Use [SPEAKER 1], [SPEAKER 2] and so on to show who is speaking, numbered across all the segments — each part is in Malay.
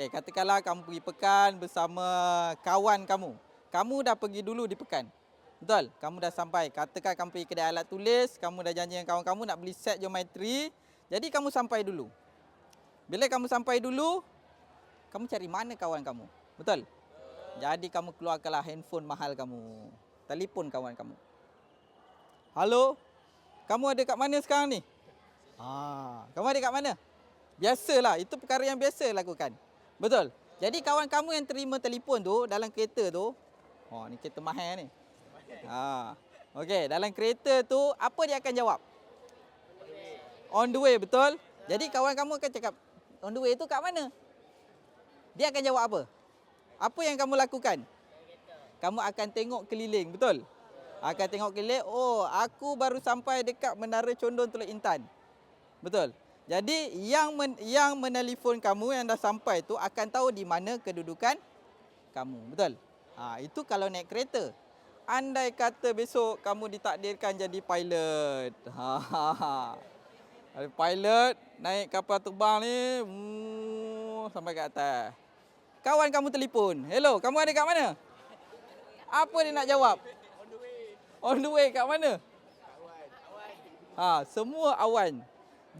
[SPEAKER 1] Okey, katakanlah kamu pergi pekan bersama kawan kamu. Kamu dah pergi dulu di pekan. Betul? Kamu dah sampai. Katakan kamu pergi kedai alat tulis, kamu dah janji dengan kawan kamu nak beli set geometri. Jadi kamu sampai dulu. Bila kamu sampai dulu, kamu cari mana kawan kamu. Betul? Jadi kamu keluarkanlah handphone mahal kamu. Telefon kawan kamu. Halo? Kamu ada kat mana sekarang ni? Ah, kamu ada kat mana? Biasalah, itu perkara yang biasa lakukan. Betul. Jadi kawan kamu yang terima telefon tu dalam kereta tu, oh ni kereta mahal ni. Ha. Okey, dalam kereta tu apa dia akan jawab? On the way, betul? Jadi kawan kamu akan cakap, on the way tu kat mana? Dia akan jawab apa? Apa yang kamu lakukan? Kamu akan tengok keliling, betul? Akan tengok keliling, oh aku baru sampai dekat Menara Condon Teluk Intan. Betul? Jadi yang men, yang menelpon kamu yang dah sampai tu akan tahu di mana kedudukan kamu. Betul? Ha, itu kalau naik kereta. Andai kata besok kamu ditakdirkan jadi pilot. Ha, ha, ha. Pilot naik kapal terbang ni hmm, sampai ke atas. Kawan kamu telefon. Hello, kamu ada kat mana? Apa dia nak jawab? On the way. On the way kat mana? Awan. Ha, semua awan.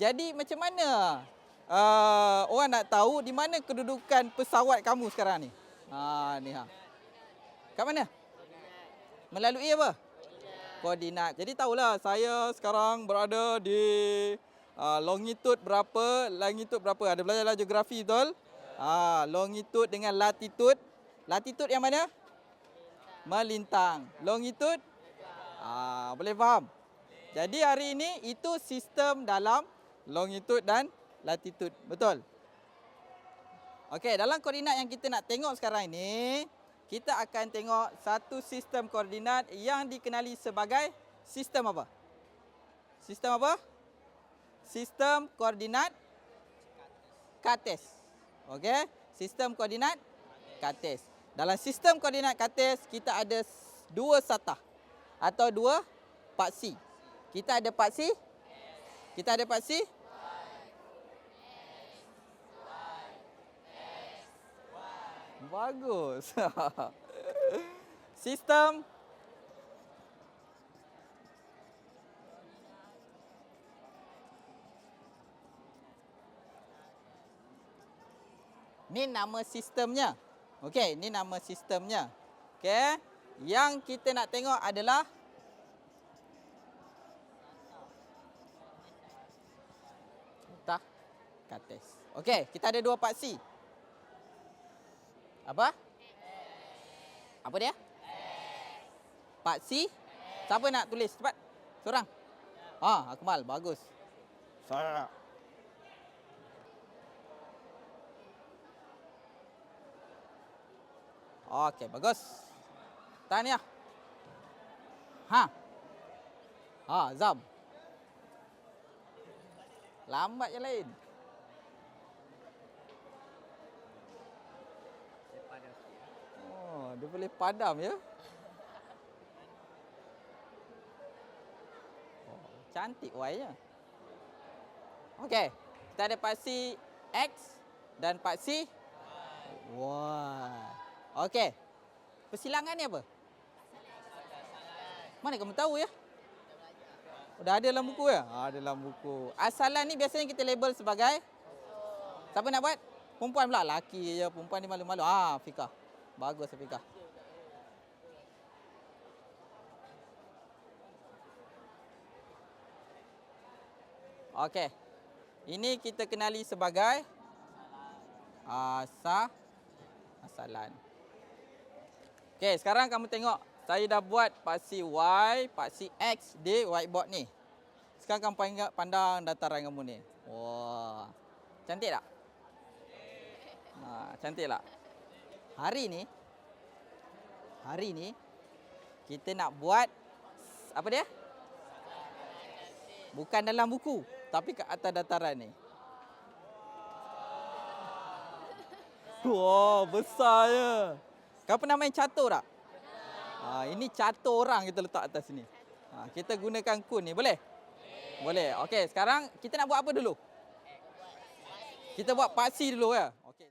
[SPEAKER 1] Jadi macam mana uh, orang nak tahu di mana kedudukan pesawat kamu sekarang ni? Ha ni ha. Kat mana? Melalui apa? Koordinat. Jadi tahulah saya sekarang berada di uh, longitude berapa, longitude berapa. Ada belajar lah geografi betul? Ha, longitude dengan latitude. Latitude yang mana? Melintang. Longitude? Ah, boleh faham? Jadi hari ini itu sistem dalam longitude dan latitude. Betul? Okey, dalam koordinat yang kita nak tengok sekarang ini, kita akan tengok satu sistem koordinat yang dikenali sebagai sistem apa? Sistem apa? Sistem koordinat Cartes. Okey, sistem koordinat Cartes. Dalam sistem koordinat Cartes, kita ada dua satah atau dua paksi. Kita ada paksi? Kita ada paksi? Bagus. Sistem Ni nama sistemnya. Okey, ni nama sistemnya. Okey. Yang kita nak tengok adalah Kates. Okey, kita ada dua paksi. Apa? Apa dia? Paksi. Siapa nak tulis cepat? Seorang. Ah, Akmal, bagus. Saya. Okey, bagus. Tahniah. Ha. Ha, Zam. Lambat yang lain. Oh, dia boleh padam ya. Oh, cantik Y-nya. Okey, kita ada paksi X dan paksi Y. Wah. Okey. Persilangan ni apa? Mana kamu tahu ya? Dah ada dalam buku ya? Ha, ada dalam buku. Asalan ni biasanya kita label sebagai Siapa nak buat? Perempuan pula. Laki je. Perempuan ni malu-malu. Ah, Fikah. Bagus Fikah. Okey. Ini kita kenali sebagai asa asalan. Okey, sekarang kamu tengok saya dah buat paksi Y, paksi X di whiteboard ni. Sekarang kamu pandang, pandang dataran kamu ni. Wah. Cantik tak? Ha, cantik tak? Hari ni hari ni kita nak buat apa dia? Bukan dalam buku, tapi kat atas dataran ni. Wah, besarnya. Kau pernah main catur tak? Ha, ini catur orang kita letak atas sini. Ha, kita gunakan kun ni, boleh? Boleh. Okey, sekarang kita nak buat apa dulu? Kita buat paksi dulu ya. Okey.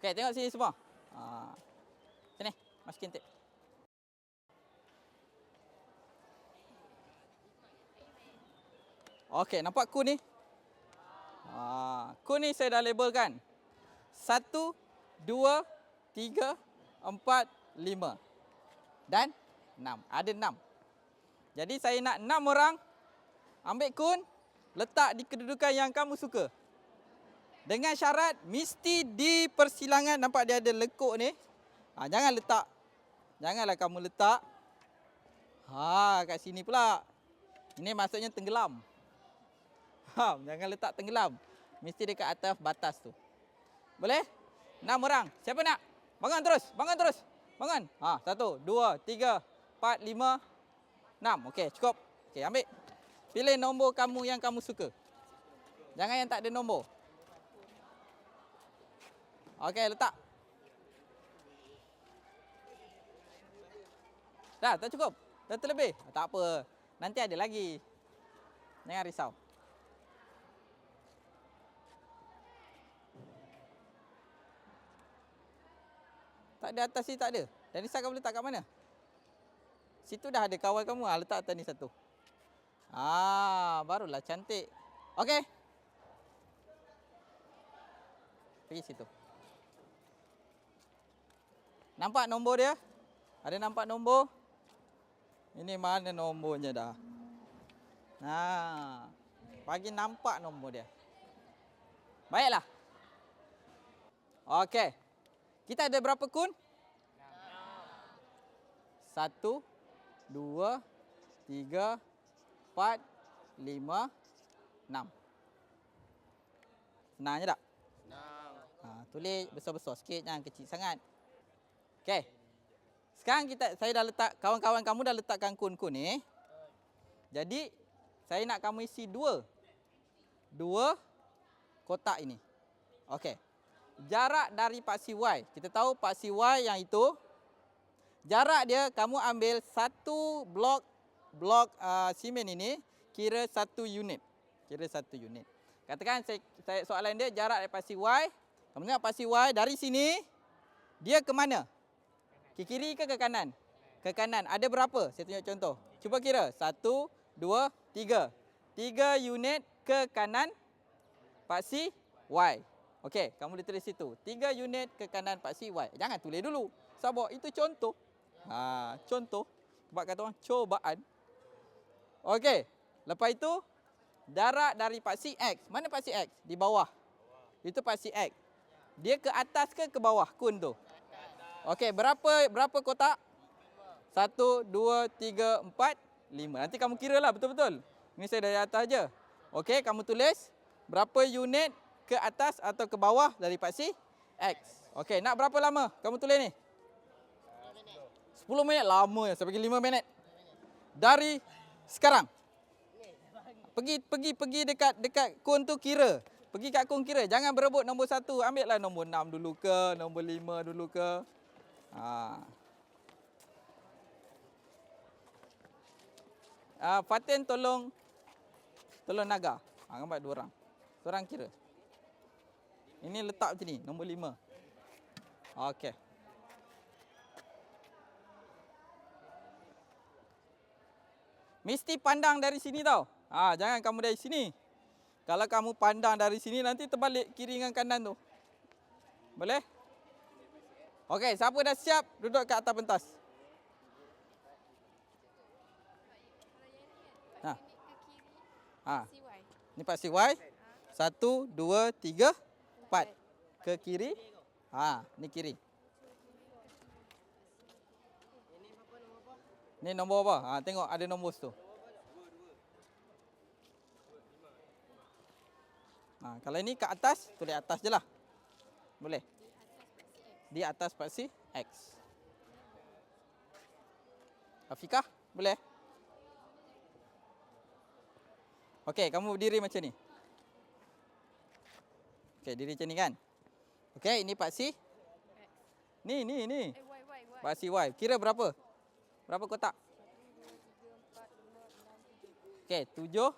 [SPEAKER 1] Okey, tengok sini semua. Ha. Sini, masukin tip. Okey, nampak kun ni? Ha, kun ni saya dah labelkan. Satu, dua, tiga, empat, lima. Dan enam. Ada enam. Jadi saya nak enam orang ambil kun, letak di kedudukan yang kamu suka. Dengan syarat mesti di persilangan nampak dia ada lekuk ni. Ha, jangan letak. Janganlah kamu letak. Ha, kat sini pula. Ini maksudnya tenggelam. Ha, jangan letak tenggelam. Mesti dekat atas batas tu. Boleh? Enam orang. Siapa nak? Bangun terus. Bangun terus. Bangun. Ha, satu, dua, tiga, empat, lima, enam. Okey, cukup. Okey, ambil. Pilih nombor kamu yang kamu suka. Jangan yang tak ada nombor. Okey, letak. Dah, tak cukup. Dah terlebih. Tak apa. Nanti ada lagi. Jangan risau. Tak ada atas sini tak ada. Dan kamu letak kat mana? Situ dah ada kawal kamu. Ah, letak atas ni satu. Ah, barulah cantik. Okey. Pergi situ. Nampak nombor dia? Ada nampak nombor? Ini mana nombornya dah? Nah, bagi nampak nombor dia. Baiklah. Okey. Kita ada berapa kun? Satu, dua, tiga, empat, lima, enam. Senang je tak? Senang. Ha, tulis besar-besar sikit, jangan kecil sangat. Okey. Sekarang kita saya dah letak kawan-kawan kamu dah letakkan kun-kun ni. Jadi saya nak kamu isi dua. Dua kotak ini. Okey. Jarak dari paksi Y. Kita tahu paksi Y yang itu jarak dia kamu ambil satu blok blok uh, simen ini kira satu unit. Kira satu unit. Katakan saya, saya soalan dia jarak dari paksi Y. Kamu tengok paksi Y dari sini dia ke mana? Ke kiri ke ke kanan? Ke kanan. Ada berapa? Saya tunjuk contoh. Cuba kira. Satu, dua, tiga. Tiga unit ke kanan paksi Y. Okey, kamu boleh tulis situ. Tiga unit ke kanan paksi Y. Jangan tulis dulu. Sabar, itu contoh. Ha, contoh. Sebab kata orang, cobaan. Okey, lepas itu, jarak dari paksi X. Mana paksi X? Di bawah. Itu paksi X. Dia ke atas ke ke bawah kun tu? Okey, berapa berapa kotak? Satu, dua, tiga, empat, lima. Nanti kamu kira lah betul-betul. Ini saya dari atas je. Okey, kamu tulis berapa unit ke atas atau ke bawah dari paksi X. Okey, nak berapa lama kamu tulis ni? 10 minit. Lama ya, saya bagi 5 minit. Dari sekarang. Pergi pergi pergi dekat dekat kun tu kira. Pergi kat kun kira. Jangan berebut nombor satu. Ambil lah nombor enam dulu ke, nombor lima dulu ke. Ha. Uh, Fatin tolong tolong naga. Ha, gambar dua orang. Seorang kira. Ini letak macam ni, nombor lima. Okey. Mesti pandang dari sini tau. Ha, jangan kamu dari sini. Kalau kamu pandang dari sini nanti terbalik kiri dengan kanan tu. Boleh? Okey, siapa dah siap duduk kat atas pentas? Ha. Ha. Ni paksi Y. Satu, dua, tiga, empat. Ke kiri. Ha, ni kiri. Ni nombor apa? Ha, tengok ada nombor tu. Ha, kalau ini ke atas, tulis atas je lah. Boleh? Di atas paksi X. Afikah? Boleh? Okey, kamu berdiri macam ni. Okey, diri macam ni kan? Okey, ini paksi. Ni, ni, ni. Paksi Y. Kira berapa? Berapa kotak? Okey, tujuh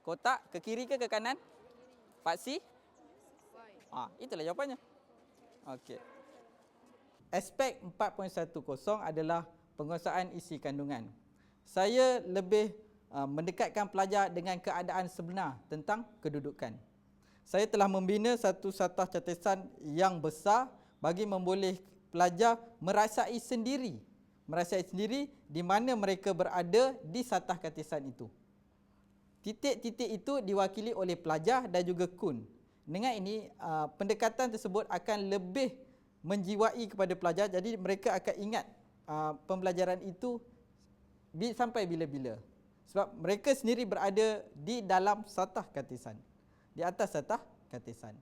[SPEAKER 1] kotak ke kiri ke ke kanan? Paksi? Ah, itulah jawapannya. Okey. Aspek 4.10 adalah penguasaan isi kandungan. Saya lebih uh, mendekatkan pelajar dengan keadaan sebenar tentang kedudukan. Saya telah membina satu satah catatan yang besar bagi memboleh pelajar merasai sendiri merasai sendiri di mana mereka berada di satah katisan itu. Titik-titik itu diwakili oleh pelajar dan juga kun. Dengan ini, pendekatan tersebut akan lebih menjiwai kepada pelajar jadi mereka akan ingat pembelajaran itu sampai bila-bila. Sebab mereka sendiri berada di dalam satah katisan. Di atas satah katisan.